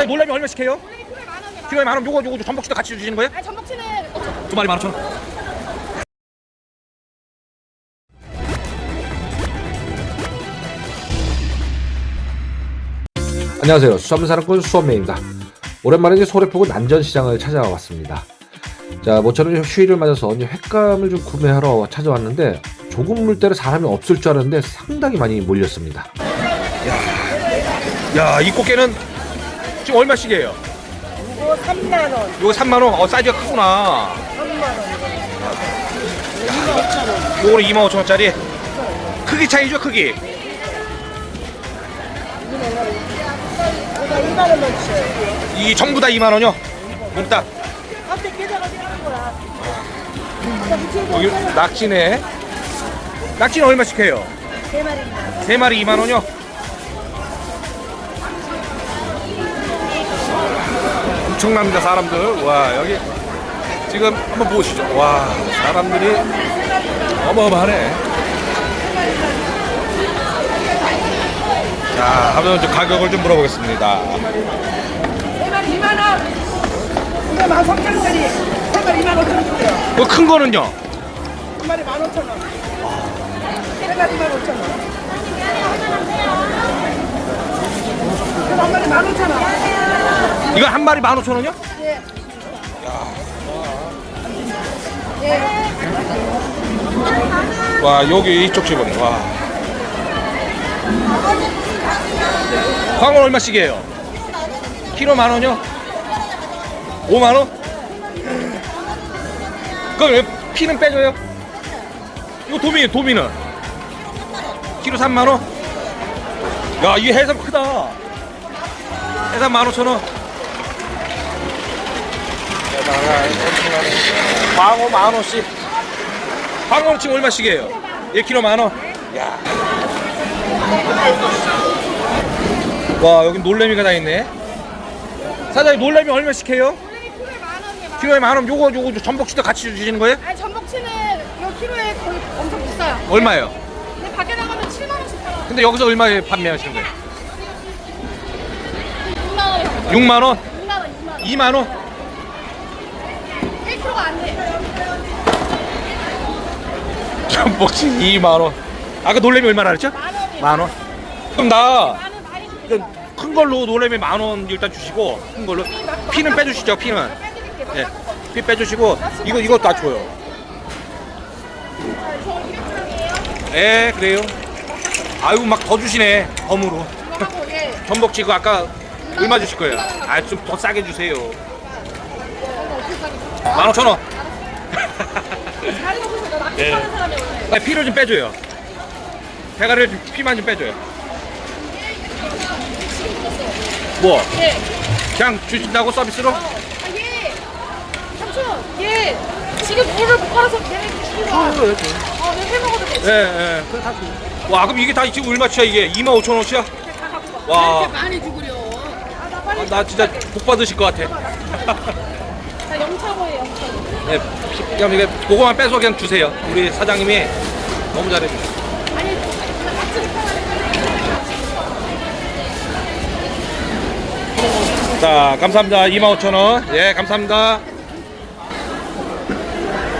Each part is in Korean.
사장님 놀라면 얼마씩 해요? 키로에 만 원이요. 키로에 만 원, 요거 요거 전복치도 같이 주시는 거예요? 아니 전복치는 두 마리 만 오천 원. 안녕하세요. 수산사랑꾼 수원매입니다. 오랜만에 이제 소래포구 난전시장을 찾아왔습니다. 자, 모처럼 휴일을 맞아서 이제 횟감을 좀 구매하러 찾아왔는데 조금 물때로 사람이 없을 줄 알았는데 상당히 많이 몰렸습니다. 야, 이 꽃게는 지금 얼마씩이에요? 이거 3만 원, 요거 3만 원. 어, 사이즈가 크구나. 3만 원. 요거는 2만 5천 원짜리. 크기 차이죠, 크기. 이거 2만 원만 주세요. 이 전부 다 2만 원이요. 몽딱 앞에 깨져가지고 하는 거야. 여기 낙지네. 낙지는 얼마씩 해요? 세 마리입니다. 세 마리 2만 원이요. 엄청납니다 사람들. 와 여기 지금 한번 보시죠. 와 사람들이 어마어마하네. 자 한번 이제 가격을 좀 물어보겠습니다. 세 마리 2만 원. 이거 만 3천 원짜리. 세 마리 2만 5천 원 주세요. 그 큰 거는요? 한 마리 1만 5천 원. 세 마리 2만 5천 원. 이거 한 마리 1만 5천 원. 이거 한 마리 15,000원이요? 예. 예. 와 여기 이쪽 집은 와 광어 얼마씩이에요? 키로 만 원이요? 5만 원? 그럼 왜 피는 빼줘요? 이거 도미 도미는 키로 3만 원? 야 이게 해삼 크다 해삼 15,000원 광어 만 원씩 광어는 지금 얼마씩이에요? 1kg 만 원. 야. 와 여기 놀래미가 다 있네. 사장님 놀래미 얼마씩 해요? 키로에 만 원이요. 키로에 만 원. 요거 요거 전복치도 같이 주시는 거예요? 아니 전복치는 요 키로에 거의 엄청 비싸요. 얼마예요? 근데 밖에 나가면 7만 원씩 팔아요. 근데 여기서 얼마에 판매하시는 거예요? 6만 원에 팔아요. 6만 원, 6만 원, 6만 원. 2만 원. 1kg가 안 돼. 전복치 2만 원. 아까 놀래미 얼마나 그랬죠? 만 원이요. 만 원. 그럼 나 많이 주세요. 큰 걸로 놀래미 만 원 일단 주시고 큰 걸로 피는 빼주시죠 피는. 예. 피 빼주시고 이거 이거 다 줘요. 예 그래요. 아유 막 더 주시네 덤으로. 이거 하고 예. 전복치 그 아까 얼마 주실 거예요? 아 좀 더 싸게 주세요. 만 오천 원. 다른 거 보세요. 나 낚시 예. 하는 사람이 원래. 아, 피를 좀 빼줘요. 대가리를 좀, 피만 좀 빼줘요. 뭐? 예. 그냥 주신다고 서비스로? 아 예. 삼촌 예. 지금 물을 못 갈아서 걔네 주시고. 아, 네, 해 먹어도 돼. 예, 예. 그래, 다 줘. 와, 그럼 이게 다 지금 얼마치야, 이게? 2만 5천 원치야? 다 갖고 가. 와, 많이 주구려. 아, 나 아, 빨리. 나 진짜 복 받으실 것 같아. 나 영차고에 영차고. 네, 피- 그냥 이게 그거만 빼서 그냥 주세요. 우리 사장님이 너무 잘해주세요. 아니. 자, 감사합니다. 25,000원. 예, 감사합니다.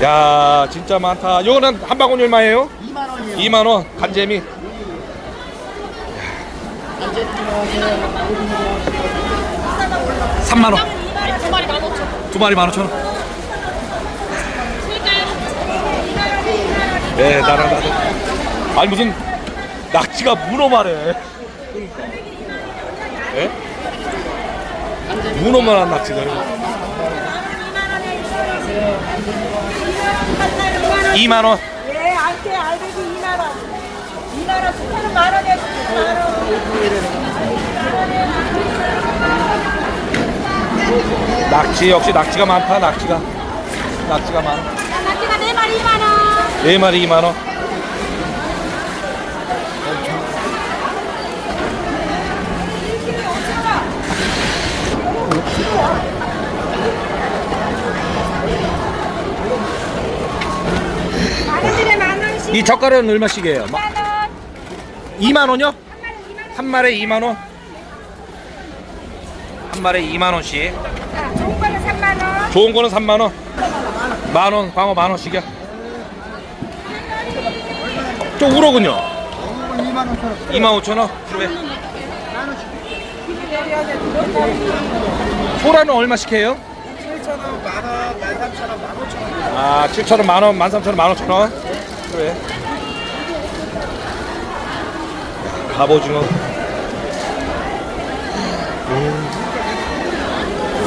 야, 진짜 많다. 요거는 한 바구니 얼마예요? 2만 원이요. 2만 원. 간재미. 3만 원. 두 마리 만 오천 원. 두 마리 15,000원. 네, 나랑 나도. 아니 무슨 낙지가 문어만해. 예? 문어만한 낙지가. 2만 원. 예, 안개 알배기 2만 원. 2만 원, 스타는 만 원에 만 원. 낙지 역시 낙지가 많다. 낙지가. 낙지가 많아. 낙지가 네 마리 2만 원. 네 마리 2만 원. 마늘에 만 원씩. 이 젓갈은 얼마씩이에요? 마- 만 원. 2만 원요? 한 마리 2만 원. 한 마리에 2만 원씩. 자, 좋은 거는 3만 원. 좋은 거는 3만 원. 만 원, 광어 만 원씩이야. 저 우럭은요? 2만 5천 원. 그래. 소라는 얼마씩 해요? 7,000원, 만 원, 13,000원, 15,000원. 아, 7,000원, 만 원, 13,000원, 15,000원. 그래. 갑오징어.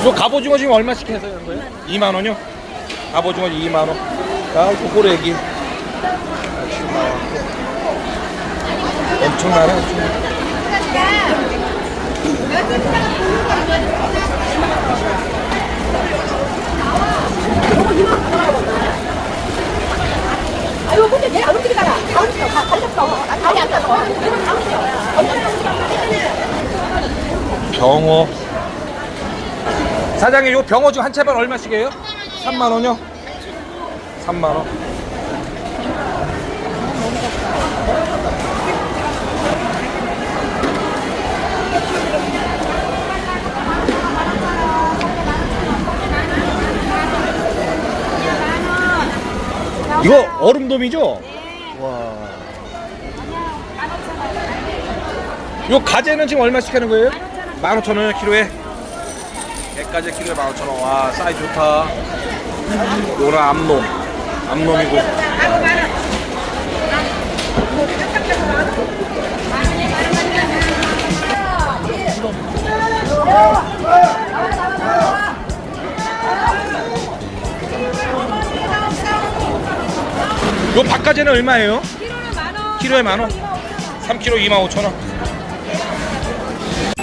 요 갑오징어 지금 얼마씩 해서 하는 거예요? 2만 원요? 갑오징어 2만 원. 야, 또 호래기. 엄청나네, 엄청. 아유 근데 내안 움직이잖아. 안 움직여. 다 걸렸어. 나 다리 안 탔어. 병어. 사장님, 요 병어 지금 한 채반 얼마씩이에요? 3만 원요? 3만 원. 이거 얼음돔이죠? 와. 요 가재는 지금 얼마씩 하는 거예요? 15,000원 키로에. 개가재 키로에 15,000원. 와, 사이즈 좋다. 요거는 암놈. 암놈이고. 요 박가재는 얼마예요? 키로에 만 원. 3kg 2만 5천 원.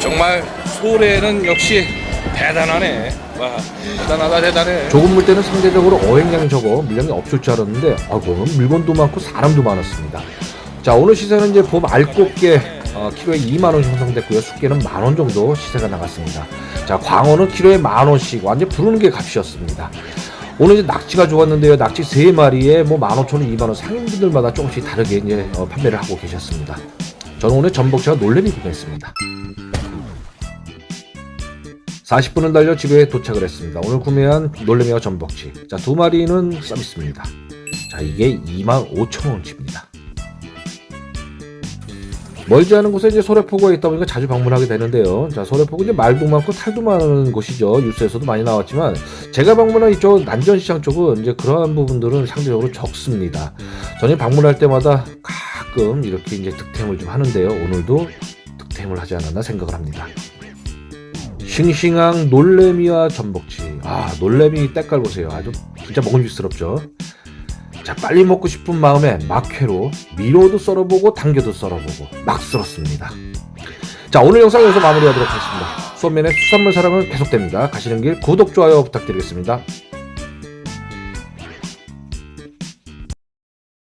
정말 소래는 역시 대단하네. 와, 대단하다 대단해. 조금 물 때는 상대적으로 어획량이 적어 물량이 없을 줄 알았는데 아이고 물건도 많고 사람도 많았습니다. 자 오늘 시세는 이제 봄 알꽃게 어, 키로에 2만 원 형성됐고요. 숙게는 만원 정도 시세가 나갔습니다. 자 광어는 키로에 만 원씩 완전 부르는 게 값이었습니다. 오늘 이제 낙지가 좋았는데요. 낙지 세 마리에 뭐 15,000원, 2만 원 상인분들마다 조금씩 다르게 이제 어, 판매를 하고 계셨습니다. 저는 오늘 전복치와 놀래미 구매했습니다. 40분을 달려 집에 도착을 했습니다. 오늘 구매한 놀래미와 전복치. 자, 두 마리는 서비스입니다. 자, 이게 25,000원치입니다. 멀지 않은 곳에 이제 소래포구가 있다 보니까 자주 방문하게 되는데요. 자, 소래포구 이제 말도 많고 탈도 많은 곳이죠. 뉴스에서도 많이 나왔지만 제가 방문한 이쪽 난전시장 쪽은 이제 그러한 부분들은 상대적으로 적습니다. 저는 방문할 때마다 가끔 이렇게 이제 득템을 좀 하는데요. 오늘도 득템을 하지 않았나 생각을 합니다. 싱싱한 놀래미와 전복치. 아, 놀래미 때깔 보세요. 아주 진짜 먹음직스럽죠. 자, 빨리 먹고 싶은 마음에 막회로 미로도 썰어보고 당겨도 썰어보고 막 썰었습니다. 자, 오늘 영상 여기서 마무리하도록 하겠습니다. 수업면의 수산물 사랑은 계속됩니다. 가시는 길 구독, 좋아요 부탁드리겠습니다.